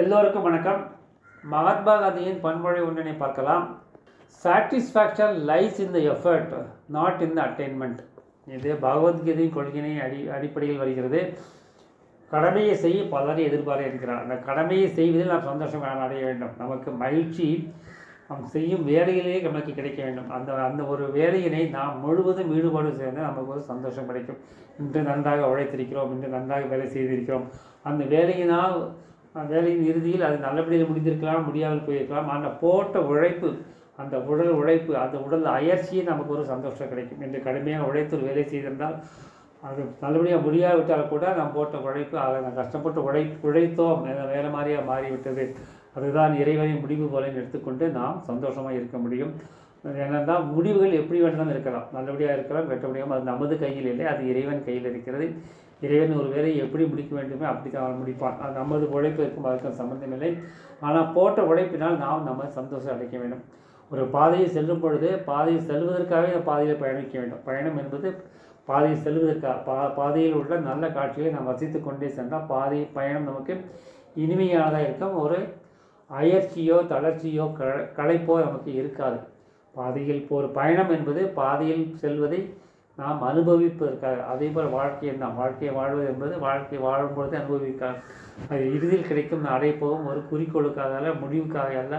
எல்லோருக்கும் வணக்கம். மகாத்மா காந்தியின் பன்மொழி ஒன்றினை பார்க்கலாம். Satisfaction lies in the effort not in the attainment இது பகவத்கீதையின் கொள்கையினை அடி அடிப்படையில் வருகிறது. கடமையை செய்ய பலரை எதிர்பார்க்க இருக்கிறார். அந்த கடமையை செய்வதில் நாம் சந்தோஷம் அடைய வேண்டும். நமக்கு மகிழ்ச்சி நாம் செய்யும் வேலையிலேயே நமக்கு கிடைக்க வேண்டும். அந்த அந்த ஒரு வேலையினை நாம் முழுவதும் ஈடுபாடு சேர்ந்து நமக்கு ஒரு சந்தோஷம் கிடைக்கும். இன்று நன்றாக உழைத்திருக்கிறோம் இன்று நன்றாக வேலை செய்திருக்கிறோம். அந்த வேலையினால் வேலையின் இறுதியில் அது நல்லபடியாக முடிந்திருக்கலாம் முடியாமல் போயிருக்கலாம். ஆனால் போட்ட உழைப்பு அந்த உடல் உழைப்பு அந்த உடல் அயற்சியே நமக்கு ஒரு சந்தோஷம் கிடைக்கும். என்று கடுமையாக உழைத்து ஒரு வேலை செய்திருந்தால் அது நல்லபடியாக முடியாவிட்டால் கூட நாம் போட்ட உழைப்பு அதை நான் கஷ்டப்பட்டு உழை உழைத்தோம். என வேறு மாதிரியாக மாறிவிட்டது. அதுதான் இறைவனின் முடிவு போல எடுத்துக்கொண்டு நாம் சந்தோஷமாக இருக்க முடியும். என்னென்னா முடிவுகள் எப்படி வேண்டாலும் இருக்கலாம். நல்லபடியாக இருக்கலாம் வெட்ட அது நமது கையில் இல்லை அது இறைவன் கையில் இருக்கிறது. இறைவன் ஒரு வேலை எப்படி முடிக்க வேண்டுமே அப்படி தான் அவன் முடிப்பான். அது நமது உழைப்பு இருக்கும் அதுக்கும் சம்மந்தம் இல்லை. ஆனால் போட்ட உழைப்பினால் நாம் நம்ம சந்தோஷம் அடைக்க வேண்டும். ஒரு பாதையை செல்லும் பொழுது பாதையை செல்வதற்காகவே அந்த பாதையில் பயணிக்க வேண்டும். பயணம் என்பது பாதையை செல்வதற்காக பா பாதையில் உள்ள நல்ல காட்சிகளை நாம் வசித்து கொண்டே சென்றால் பாதை பயணம் நமக்கு இனிமையானதாக இருக்கும். ஒரு அயற்சியோ தளர்ச்சியோ க களைப்போ நமக்கு இருக்காது. பாதையில் இப்போ ஒரு பயணம் என்பது பாதையில் செல்வதை நாம் அனுபவிப்பதற்காக. அதே போல் வாழ்க்கை தான் வாழ்க்கையை வாழ்வது என்பது வாழ்க்கை வாழும் பொழுது அனுபவிக்காது. அது இறுதியில் கிடைக்கும் அடைப்போகும். ஒரு குறிக்கோளுக்காக அல்ல முடிவுக்காக அல்ல.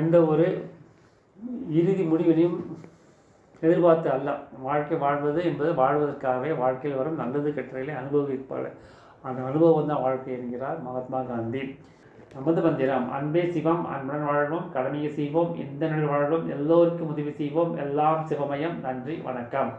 எந்த ஒரு இறுதி முடிவினையும் எதிர்பார்த்து அல்ல. வாழ்க்கை வாழ்வது என்பது வாழ்வதற்காகவே வாழ்க்கையில் வரும் நல்லது கெட்டதை அனுபவிப்பாள் அந்த அனுபவம் தான் வாழ்க்கை என்கிறார் மகாத்மா காந்தி. நமது மந்திரம் அன்பே சிவம் அன்புடன் வாழ்வோம் கடமையை செய்வோம் எந்த நிலையில் வாழ்வோம் எல்லோருக்கும் உதவி செய்வோம். எல்லாம் சிவமயம். நன்றி வணக்கம்.